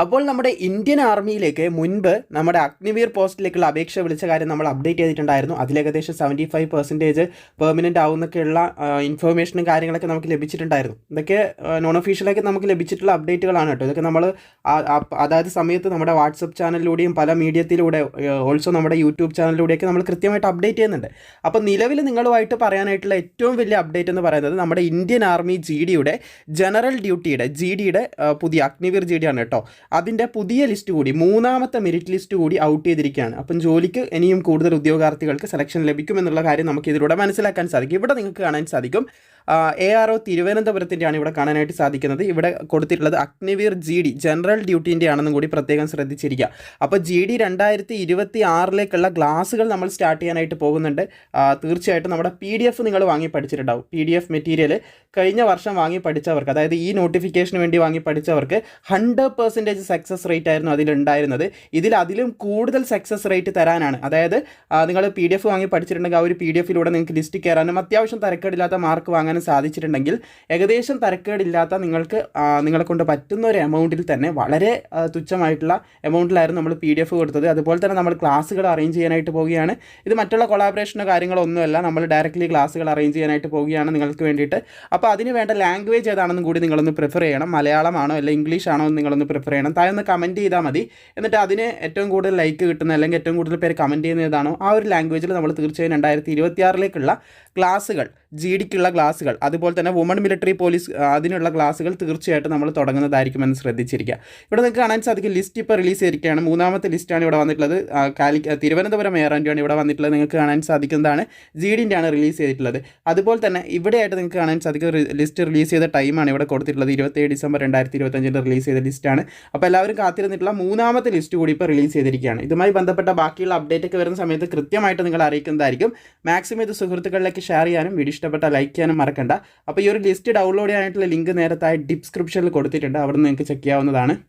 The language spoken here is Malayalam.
അപ്പോൾ നമ്മുടെ ഇന്ത്യൻ ആർമിയിലേക്ക് മുൻപ് നമ്മുടെ അഗ്നിവീർ പോസ്റ്റിലേക്കുള്ള അപേക്ഷ വിളിച്ച കാര്യം നമ്മൾ അപ്ഡേറ്റ് ചെയ്തിട്ടുണ്ടായിരുന്നു. അതിൽ ഏകദേശം സെവന്റി ഫൈവ് പെർസെന്റേജ് പെർമനന്റ് ആവുന്നൊക്കെയുള്ള ഇൻഫർമേഷനും കാര്യങ്ങളൊക്കെ നമുക്ക് ലഭിച്ചിട്ടുണ്ടായിരുന്നു. ഇതൊക്കെ നോൺ ഒഫീഷ്യലൊക്കെ നമുക്ക് ലഭിച്ചിട്ടുള്ള അപ്ഡേറ്റുകളാണ് കേട്ടോ. ഇതൊക്കെ നമ്മൾ അതായത് സമയത്ത് നമ്മുടെ വാട്സപ്പ് ചാനലിലൂടെയും പല മീഡിയത്തിലൂടെ ഓൾസോ നമ്മുടെ യൂട്യൂബ് ചാനലിലൂടെയൊക്കെ നമ്മൾ കൃത്യമായിട്ട് അപ്ഡേറ്റ് ചെയ്യുന്നുണ്ട്. അപ്പോൾ നിലവിൽ നിങ്ങളുമായിട്ട് പറയാനായിട്ടുള്ള ഏറ്റവും വലിയ അപ്ഡേറ്റ് എന്ന് പറയുന്നത് നമ്മുടെ ഇന്ത്യൻ ആർമി ജി ഡിയുടെ ജനറൽ ഡ്യൂട്ടിയുടെ ജി ഡിയുടെ പുതിയ അഗ്നിവീർ ജി ഡിയാണ് കേട്ടോ. അതിന്റെ പുതിയ ലിസ്റ്റ് കൂടി മൂന്നാമത്തെ മെറിറ്റ് ലിസ്റ്റ് കൂടി ഔട്ട് ചെയ്തിരിക്കുകയാണ്. അപ്പം ജോലിക്ക് ഇനിയും കൂടുതൽ ഉദ്യോഗാർത്ഥികൾക്ക് സെലക്ഷൻ ലഭിക്കുമെന്നുള്ള കാര്യം നമുക്ക് ഇതിലൂടെ മനസ്സിലാക്കാൻ സാധിക്കും. ഇവിടെ നിങ്ങൾക്ക് കാണാൻ സാധിക്കും എ ആർ ഒ തിരുവനന്തപുരത്തിന്റെയാണ് ഇവിടെ കാണാനായിട്ട് സാധിക്കുന്നത്. ഇവിടെ കൊടുത്തിട്ടുള്ളത് അഗ്നിവീർ ജി ഡി ജനറൽ ഡ്യൂട്ടീന്റെ ആണെന്നും കൂടി പ്രത്യേകം ശ്രദ്ധിച്ചിരിക്കുക. അപ്പോൾ ജി ഡി രണ്ടായിരത്തി ഇരുപത്തി ആറിലേക്കുള്ള ക്ലാസ്സുകൾ നമ്മൾ സ്റ്റാർട്ട് ചെയ്യാനായിട്ട് പോകുന്നുണ്ട്. തീർച്ചയായിട്ടും നമ്മുടെ പി ഡി എഫ് നിങ്ങൾ വാങ്ങി പഠിച്ചിട്ടുണ്ടാവും. പി ഡി എഫ് മെറ്റീരിയൽ കഴിഞ്ഞ വർഷം വാങ്ങി പഠിച്ചവർക്ക് അതായത് ഈ നോട്ടിഫിക്കേഷന് വേണ്ടി വാങ്ങി പഠിച്ചവർക്ക് ഹൺഡ്രഡ് പെർസെന്റേജ് സക്സസ് റേറ്റ് ആയിരുന്നു അതിലുണ്ടായിരുന്നത്. ഇതിൽ അതിലും കൂടുതൽ സക്സസ് റേറ്റ് തരാനാണ്. അതായത് നിങ്ങൾ പി ഡി എഫ് വാങ്ങി പഠിച്ചിട്ടുണ്ടെങ്കിൽ ആ ഒരു പി ഡി എഫിലൂടെ നിങ്ങൾക്ക് ലിസ്റ്റ് കയറാനും അത്യാവശ്യം തരക്കേടില്ലാത്ത മാർക്ക് വാങ്ങാനും സാധിച്ചിട്ടുണ്ടെങ്കിൽ ഏകദേശം തരക്കേടില്ലാത്ത നിങ്ങൾക്ക് നിങ്ങളെ കൊണ്ട് പറ്റുന്ന ഒരു എമൗണ്ടിൽ തന്നെ വളരെ തുച്ഛമായിട്ടുള്ള എമൗണ്ടിലായിരുന്നു നമ്മൾ പി ഡി എഫ് കൊടുത്തത്. അതുപോലെ തന്നെ നമ്മൾ ക്ലാസ്സുകൾ അറേഞ്ച് ചെയ്യാനായിട്ട് പോവുകയാണ്. ഇത് മറ്റുള്ള കൊളാബറേഷനോ കാര്യങ്ങളോ ഒന്നുമല്ല. നമ്മൾ ഡയറക്റ്റ്ലി ക്ലാസ്സുകൾ അറേഞ്ച് ചെയ്യാനായിട്ട് പോവുകയാണ് നിങ്ങൾക്ക് വേണ്ടിയിട്ട്. അപ്പോൾ അതിന് വേണ്ട ലാംഗ്വേജ് ഏതാണെന്നും കൂടി നിങ്ങളൊന്ന് പ്രിഫർ ചെയ്യണം. മലയാളമാണോ അല്ലെങ്കിൽ ഇംഗ്ലീഷ് ആണോ എന്ന് നിങ്ങളൊന്ന് പ്രിഫർ ചെയ്യണം. താഴെ ഒന്ന് കമന്റ് ചെയ്താൽ മതി. എന്നിട്ട് അതിന് ഏറ്റവും കൂടുതൽ ലൈക്ക് കിട്ടുന്ന അല്ലെങ്കിൽ ഏറ്റവും കൂടുതൽ പേര് കമന്റ് ചെയ്യുന്ന ഏതാണോ ആ ഒരു ലാംഗ്വേജിൽ നമ്മൾ തീർച്ചയായും രണ്ടായിരത്തി ഇരുപത്തിയാറിലേക്കുള്ള ക്ലാസ്സുകൾ ജി ഡിക്കുള്ള ക്ലാസ്സുകൾ അതുപോലെ തന്നെ വുമൺ മിലിറ്ററി പോലീസ് അതിനുള്ള ക്ലാസ്സുകൾ തീർച്ചയായിട്ടും നമ്മൾ തുടങ്ങുന്നതായിരിക്കുമെന്ന് ശ്രദ്ധിച്ചിരിക്കുക. ഇവിടെ നിങ്ങൾക്ക് കാണാൻ സാധിക്കും ലിസ്റ്റ് ഇപ്പോൾ റിലീസ് ചെയ്തിരിക്കുകയാണ്. മൂന്നാമത്തെ ലിസ്റ്റാണ് ഇവിടെ വന്നിട്ടുള്ളത്. കാലി തിരുവനന്തപുരം ആണ് ഇവിടെ വന്നിട്ടുള്ളത് നിങ്ങൾക്ക് കാണാൻ സാധിക്കുന്നതാണ്. ജി ഡിന്റെ ആണ് റിലീസ് ചെയ്തിട്ടുള്ളത്. അതുപോലെ തന്നെ ഇവിടെയായിട്ട് നിങ്ങൾക്ക് കാണാൻ സാധിക്കും ലിസ്റ്റ് റിലീസ് ചെയ്ത ടൈമാണ് ഇവിടെ കൊടുത്തിട്ടുള്ളത്. ഇരുപത്തേഴ് ഡിസംബർ രണ്ടായിരത്തി ഇരുപത്തഞ്ചിന്റെ റിലീസ് ചെയ്ത ലിസ്റ്റാണ് അപ്പോൾ എല്ലാവരും കാത്തിരുന്നിട്ടുള്ള മൂന്നാമത്തെ ലിസ്റ്റ് കൂടി ഇപ്പോൾ റിലീസ് ചെയ്തിരിക്കുകയാണ്. ഇതുമായി ബന്ധപ്പെട്ട ബാക്കിയുള്ള അപ്ഡേറ്റ് ഒക്കെ വരുന്ന സമയത്ത് കൃത്യമായിട്ട് നിങ്ങൾ അറിയിക്കുന്നതായിരിക്കും. മാക്സിമം ഇത് സുഹൃത്തുക്കളിലേക്ക് ഷെയർ ചെയ്യാനും വീഡിയോ ഇഷ്ടപ്പെട്ട ലൈക്ക് ചെയ്യാനും മറക്കണ്ട. അപ്പോൾ ഈ ഒരു ലിസ്റ്റ് ഡൗൺലോഡ് ചെയ്യാനായിട്ടുള്ള ലിങ്ക് നേരത്തെ ഡിസ്ക്രിപ്ഷനിൽ കൊടുത്തിട്ടുണ്ട്. അവിടെ നിന്ന് നിങ്ങൾക്ക് ചെക്ക് ചെയ്യാവുന്നതാണ്.